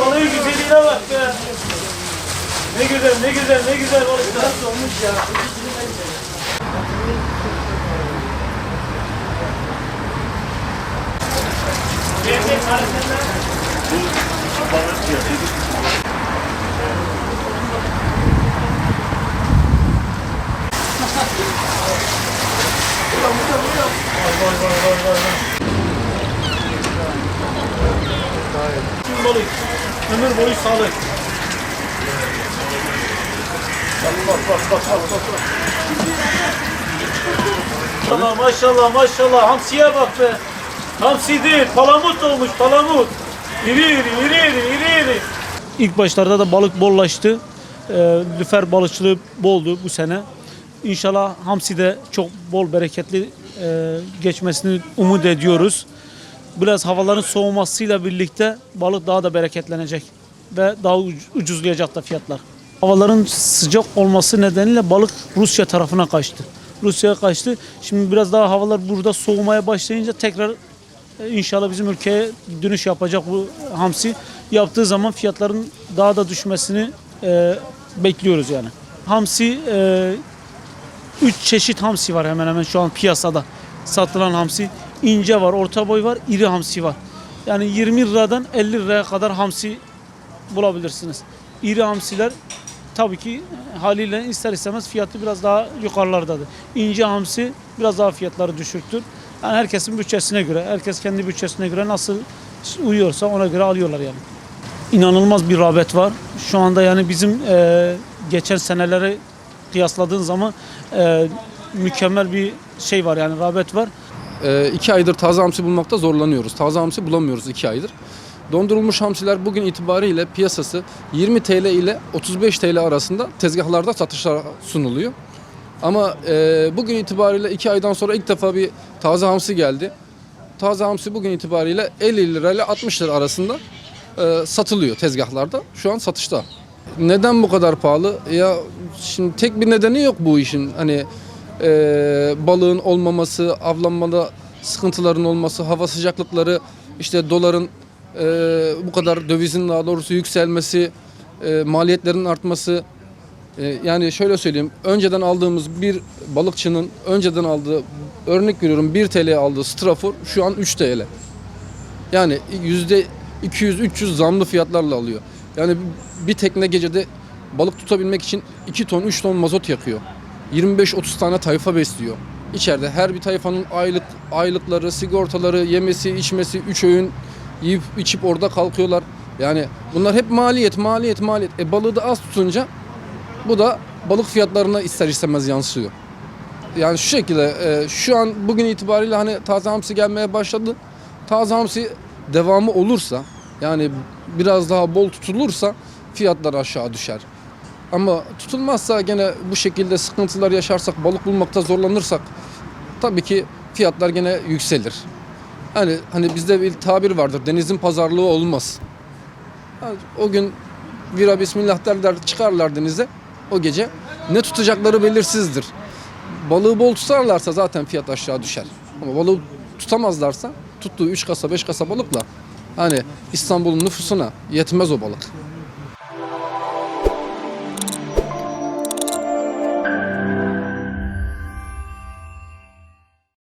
Balığın güzelliğine bak be. Ne güzel, ne güzel, ne güzel balıklar. Nasıl olmuş ya? Gerçek hareketler. Tüm balık. Ömür boyu sağlık. Bak bak bak bak bak bak. Maşallah maşallah maşallah hamsiye bak be. Hamsi değil palamut olmuş palamut. İri iri iri iri iri iri. İlk başlarda da balık bollaştı. Ee, lüfer balıkçılığı boldu bu sene. İnşallah hamsi de çok bol bereketli e, geçmesini umut ediyoruz. Biraz havaların soğumasıyla birlikte balık daha da bereketlenecek ve daha uc- ucuzlayacak da fiyatlar. Havaların sıcak olması nedeniyle balık Rusya tarafına kaçtı. Rusya'ya kaçtı. Şimdi biraz daha havalar burada soğumaya başlayınca tekrar e, inşallah bizim ülkeye dönüş yapacak bu hamsi. Yaptığı zaman fiyatların daha da düşmesini e, bekliyoruz yani. Hamsi e, Üç çeşit hamsi var hemen hemen şu an piyasada satılan hamsi. İnce var, orta boy var, iri hamsi var. Yani 20 liradan 50 liraya kadar hamsi bulabilirsiniz. İri hamsiler tabii ki haliyle ister istemez fiyatı biraz daha yukarılardadır. İnce hamsi biraz daha fiyatları düşüktür. Yani herkesin bütçesine göre, herkes kendi bütçesine göre nasıl uyuyorsa ona göre alıyorlar yani. İnanılmaz bir rağbet var. Şu anda yani bizim e, geçen seneleri kıyasladığın zaman e, mükemmel bir şey var yani rağbet var. Ee, iki aydır taze hamsi bulmakta zorlanıyoruz. Taze hamsi bulamıyoruz iki aydır. Dondurulmuş hamsiler bugün itibariyle piyasası 20 TL ile 35 TL arasında tezgahlarda satışa sunuluyor. Ama e, bugün itibariyle iki aydan sonra ilk defa bir taze hamsi geldi. Taze hamsi bugün itibariyle 50 lira ile 60 lira arasında e, satılıyor tezgahlarda. Şu an satışta. Neden bu kadar pahalı? Ya şimdi tek bir nedeni yok bu işin. Hani e, balığın olmaması, avlanmada sıkıntıların olması, hava sıcaklıkları, işte doların e, bu kadar dövizin daha doğrusu yükselmesi, e, maliyetlerin artması. E, yani şöyle söyleyeyim, önceden aldığımız bir balıkçının önceden aldığı, örnek veriyorum 1 TL aldığı strafor şu an 3 TL. Yani yüzde 200-300 zamlı fiyatlarla alıyor. Yani bir tekne gecede balık tutabilmek için 2 ton 3 ton mazot yakıyor. 25-30 tane tayfa besliyor. İçeride her bir tayfanın aylık aylıkları, sigortaları, yemesi, içmesi, 3 öğün yiyip içip orada kalkıyorlar. Yani bunlar hep maliyet, maliyet, maliyet. E balığı da az tutunca bu da balık fiyatlarına ister istemez yansıyor. Yani şu şekilde e, şu an bugün itibariyle hani taze hamsi gelmeye başladı. Taze hamsi devamı olursa yani biraz daha bol tutulursa fiyatlar aşağı düşer. Ama tutulmazsa gene bu şekilde sıkıntılar yaşarsak, balık bulmakta zorlanırsak tabii ki fiyatlar gene yükselir. Hani hani bizde bir tabir vardır. Denizin pazarlığı olmaz. Yani o gün vira bismillah derler çıkarlar denize o gece. Ne tutacakları belirsizdir. Balığı bol tutarlarsa zaten fiyat aşağı düşer. Ama balığı tutamazlarsa tuttuğu 3 kasa 5 kasa balıkla hani İstanbul'un nüfusuna yetmez o balık.